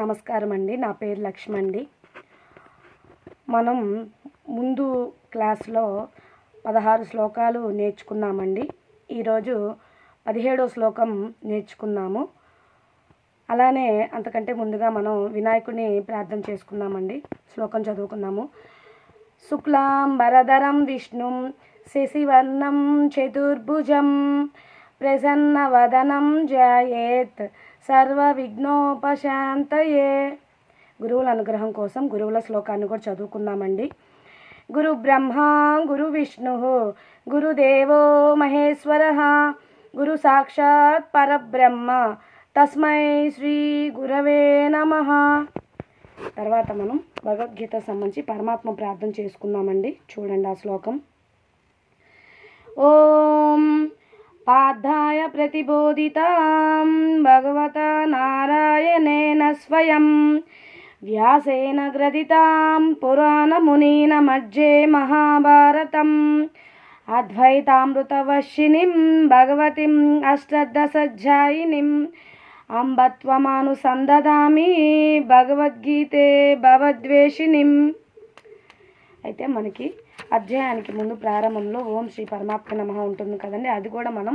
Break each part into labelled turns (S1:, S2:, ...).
S1: నమస్కారం అండి నా పేరు లక్ష్మ అండి మనం ముందు క్లాస్లో పదహారు శ్లోకాలు నేర్చుకున్నామండి ఈరోజు పదిహేడో శ్లోకం నేర్చుకున్నాము అలానే అంతకంటే ముందుగా మనం వినాయకుడిని ప్రార్థన చేసుకున్నామండి శ్లోకం చదువుకున్నాము శుక్లాం వరదరం విష్ణుం శశివర్ణం చతుర్భుజం ప్రసన్నవదనం జాయేత్ సర్వ విఘ్నోపశాంతయే గురువుల అనుగ్రహం కోసం గురువుల శ్లోకాన్ని కూడా చదువుకుందామండి గురు బ్రహ్మ గురు విష్ణు గురుదేవో మహేశ్వర గురు సాక్షాత్ పరబ్రహ్మ తస్మై శ్రీ గురవే నమ తర్వాత మనం భగవద్గీత సంబంధించి పరమాత్మ ప్రార్థన చేసుకుందామండి చూడండి ఆ శ్లోకం ఓం పార్థాయ ప్రతిబోధిత భగవత నారాయణేన స్వయం వ్యాసేన గ్రథితాం పురాణమునీన మధ్యే మహాభారతం అద్వైతామృతవశినిం భగవతిం అష్టదశధ్యాయినిం అంబత్వమానుసందదామి భగవద్గీతే భవద్వేషినిం అయితే మనకి అధ్యాయానికి ముందు ప్రారంభంలో ఓం శ్రీ పరమాత్మ నమ ఉంటుంది కదండి అది కూడా మనం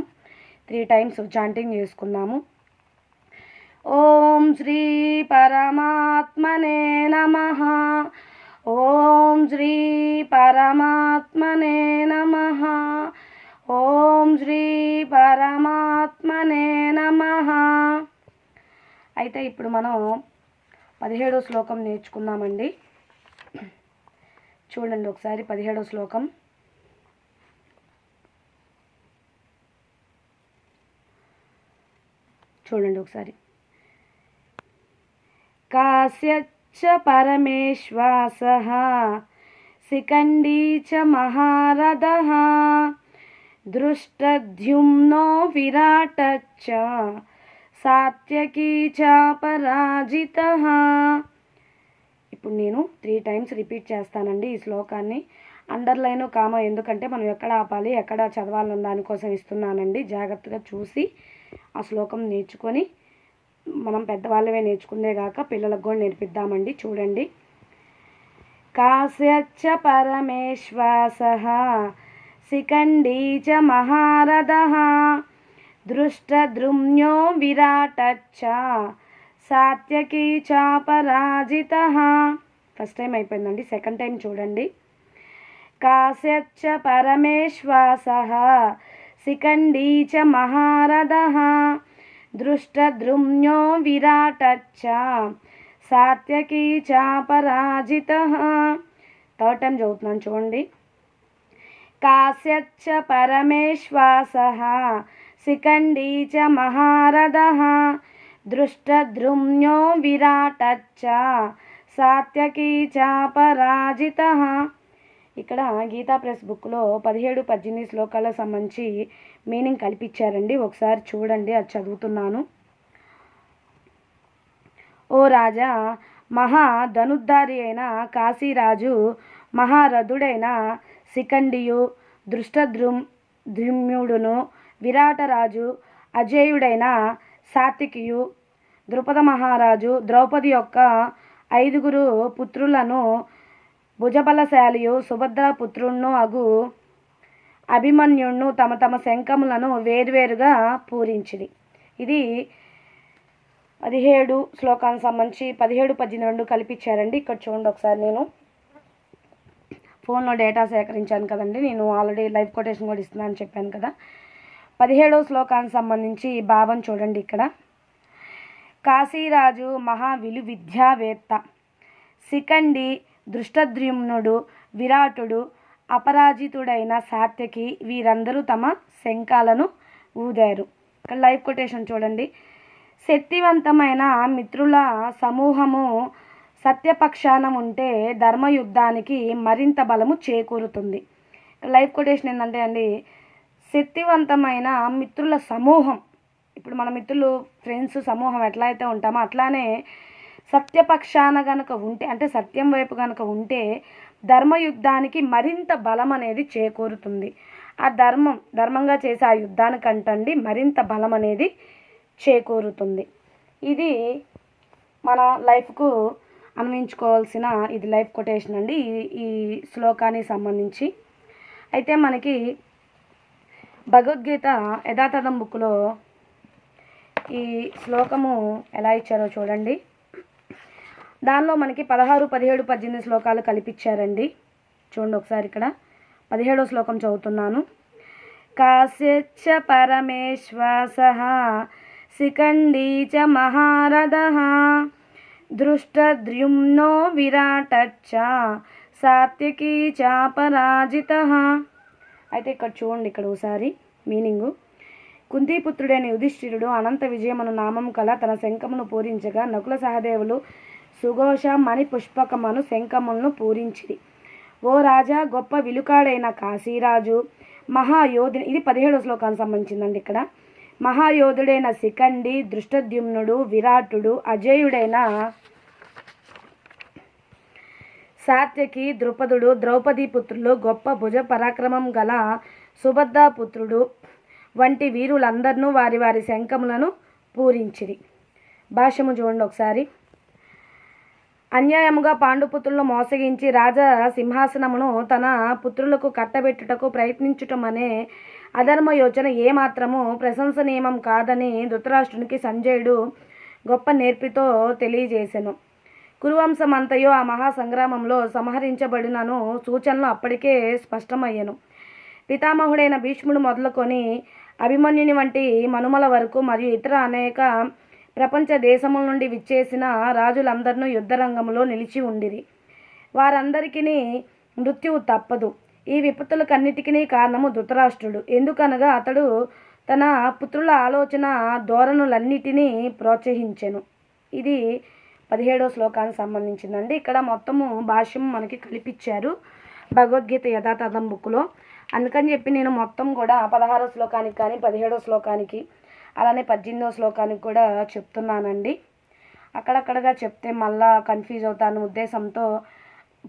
S1: త్రీ టైమ్స్ చాంటింగ్ చేసుకుందాము ఓం శ్రీ పరమాత్మనే నమ ఓం శ్రీ పరమాత్మనే నమ ఓం శ్రీ పరమాత్మనే నమ అయితే ఇప్పుడు మనం పదిహేడో శ్లోకం నేర్చుకుందామండి చూడండి ఒకసారి పదిహేడవ శ్లోకం చూడండి ఒకసారి కాశ్యచ్చ పరమేశ్వాస శిఖండీ చ మహారథ దృష్టద్యుమ్నో విరాటచ్చ సాత్యకీ చ పరాజిత ఇప్పుడు నేను త్రీ టైమ్స్ రిపీట్ చేస్తానండి ఈ శ్లోకాన్ని అండర్లైన్ కామ ఎందుకంటే మనం ఎక్కడ ఆపాలి ఎక్కడ చదవాలన్న దానికోసం ఇస్తున్నానండి జాగ్రత్తగా చూసి ఆ శ్లోకం నేర్చుకొని మనం పెద్దవాళ్ళవే నేర్చుకునే గాక పిల్లలకు కూడా నేర్పిద్దామండి చూడండి కాశ్యచ్చ పరమేశ్వాస శిఖండీ చ మహారథ దృష్టద్రుమ్యో విరాటచ్చ సాత్యకి చాపరాజిత ఫస్ట్ టైం అయిపోయిందండి సెకండ్ టైం చూడండి కాశ్యచ్చ పరమేశ్వాస శిఖండీ చ మహారథ దృష్టద్రుమ్యో విరాటచ్చ సాత్యకి చాపరాజిత థర్డ్ టైం చదువుతున్నాను చూడండి కాశ్యచ్చ పరమేశ్వాస శిఖండీ చ మహారథ దృష్టద్రుమ్యో విరాటచ్చ సాత్యకీ చాపరాజిత ఇక్కడ గీతా ప్రెస్ బుక్లో పదిహేడు పద్దెనిమిది శ్లోకాలకు సంబంధించి మీనింగ్ కల్పించారండి ఒకసారి చూడండి అది చదువుతున్నాను ఓ రాజా మహా ధనుద్ధారి అయిన కాశీరాజు మహారథుడైన సికండియు దృష్టద్రుమ్ ద్రుమ్యుడును విరాటరాజు అజేయుడైన సాత్వికియు ద్రుపద మహారాజు ద్రౌపది యొక్క ఐదుగురు పుత్రులను భుజబలశాలియు సుభద్ర పుత్రుణ్ణు అగు అభిమన్యుణ్ణు తమ తమ శంఖములను వేరువేరుగా పూరించింది ఇది పదిహేడు శ్లోకానికి సంబంధించి పదిహేడు పద్దెనిమిది రెండు ఇక్కడ చూడండి ఒకసారి నేను ఫోన్లో డేటా సేకరించాను కదండి నేను ఆల్రెడీ లైవ్ కొటేషన్ కూడా ఇస్తున్నాను చెప్పాను కదా పదిహేడవ శ్లోకానికి సంబంధించి భావం చూడండి ఇక్కడ కాశీరాజు మహావిలు విద్యావేత్త శిఖండి దృష్టద్యుమ్నుడు విరాటుడు అపరాజితుడైన సాత్యకి వీరందరూ తమ శంఖాలను ఊదారు ఇక్కడ లైవ్ కొటేషన్ చూడండి శక్తివంతమైన మిత్రుల సమూహము సత్యపక్షాన ఉంటే ధర్మయుద్ధానికి మరింత బలము చేకూరుతుంది లైవ్ కొటేషన్ ఏంటంటే అండి శక్తివంతమైన మిత్రుల సమూహం ఇప్పుడు మన మిత్రులు ఫ్రెండ్స్ సమూహం ఎట్లా అయితే ఉంటామో అట్లానే సత్యపక్షాన గనక ఉంటే అంటే సత్యం వైపు గనక ఉంటే ధర్మయుద్ధానికి మరింత బలం అనేది చేకూరుతుంది ఆ ధర్మం ధర్మంగా చేసే ఆ యుద్ధానికంటండి మరింత బలం అనేది చేకూరుతుంది ఇది మన లైఫ్కు అన్వయించుకోవాల్సిన ఇది లైఫ్ కొటేషన్ అండి ఈ శ్లోకానికి సంబంధించి అయితే మనకి భగవద్గీత యథాతథం బుక్లో ఈ శ్లోకము ఎలా ఇచ్చారో చూడండి దానిలో మనకి పదహారు పదిహేడు పద్దెనిమిది శ్లోకాలు కలిపిచ్చారండి చూడండి ఒకసారి ఇక్కడ పదిహేడో శ్లోకం చదువుతున్నాను కాశ్యచ్చ పరమేశ్వాస శిఖండీ చ మహారథ దృష్టద్యుమ్నో విరాటచ్చ సాత్వికీ చ పరాజిత అయితే ఇక్కడ చూడండి ఇక్కడ ఒకసారి మీనింగు కుంతీపుత్రుడైన యుధిష్ఠిరుడు అనంత విజయమను నామం కల తన శంఖమును పూరించగా నకుల సహదేవులు సుఘోష మణి పుష్పకమను శంఖములను పూరించిది ఓ రాజా గొప్ప విలుకాడైన కాశీరాజు మహాయోధుని ఇది పదిహేడో శ్లోకానికి సంబంధించిందండి ఇక్కడ మహాయోధుడైన శిఖండి దృష్టద్యుమ్నుడు విరాటుడు అజయుడైన సాత్యకి ద్రుపదుడు ద్రౌపదీ పుత్రులు గొప్ప భుజ పరాక్రమం గల సుభద్రాపుత్రుడు వంటి వీరులందరినూ వారి వారి శంఖములను పూరించిరి భాష్యము చూడండి ఒకసారి అన్యాయముగా పాండుపుత్రులను మోసగించి రాజా సింహాసనమును తన పుత్రులకు కట్టబెట్టుటకు ప్రయత్నించటం అనే అధర్మ యోచన ఏమాత్రము ప్రశంసనీయమం కాదని ధృతరాష్ట్రునికి సంజయుడు గొప్ప నేర్పితో తెలియజేశాను కురువంశమంతయో ఆ మహాసంగ్రామంలో సంహరించబడినను సూచనలు అప్పటికే స్పష్టమయ్యను పితామహుడైన భీష్ముడు మొదలుకొని అభిమన్యుని వంటి మనుమల వరకు మరియు ఇతర అనేక ప్రపంచ దేశముల నుండి విచ్చేసిన రాజులందరినూ యుద్ధరంగంలో నిలిచి ఉండిరి వారందరికీ మృత్యువు తప్పదు ఈ విపత్తులకన్నిటికీ కారణము ధృతరాష్ట్రుడు ఎందుకనగా అతడు తన పుత్రుల ఆలోచన ధోరణులన్నిటినీ ప్రోత్సహించెను ఇది పదిహేడో శ్లోకానికి సంబంధించిందండి ఇక్కడ మొత్తము భాష్యం మనకి కల్పించారు భగవద్గీత యథాతథం బుక్లో అందుకని చెప్పి నేను మొత్తం కూడా పదహారో శ్లోకానికి కానీ పదిహేడో శ్లోకానికి అలానే పద్దెనిమిదో శ్లోకానికి కూడా చెప్తున్నానండి అక్కడక్కడగా చెప్తే మళ్ళా కన్ఫ్యూజ్ అవుతాను ఉద్దేశంతో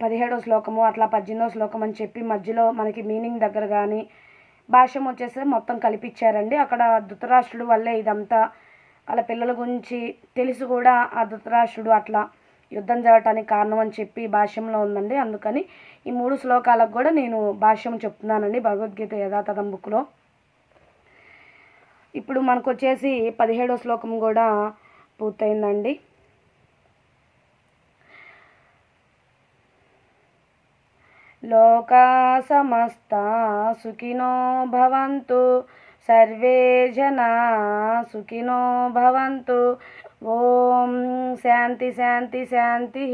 S1: పదిహేడో శ్లోకము అట్లా పద్దెనిమిదో శ్లోకం అని చెప్పి మధ్యలో మనకి మీనింగ్ దగ్గర కానీ భాష్యం వచ్చేసి మొత్తం కల్పించారండి అక్కడ ధృతరాష్ట్రుడు వల్లే ఇదంతా వాళ్ళ పిల్లల గురించి తెలుసు కూడా ఆ ధృతరాష్ట్రుడు అట్లా యుద్ధం జరగటానికి కారణం అని చెప్పి భాష్యంలో ఉందండి అందుకని ఈ మూడు శ్లోకాలకు కూడా నేను భాష్యం చెప్తున్నానండి భగవద్గీత యథాతథం బుక్లో ఇప్పుడు మనకు వచ్చేసి పదిహేడో శ్లోకం కూడా పూర్తయిందండి లోకా సమస్త సుఖినో భవంతు సర్వే జనా సుఖినో భవంతు ఓం శాంతి శాంతి శాంతి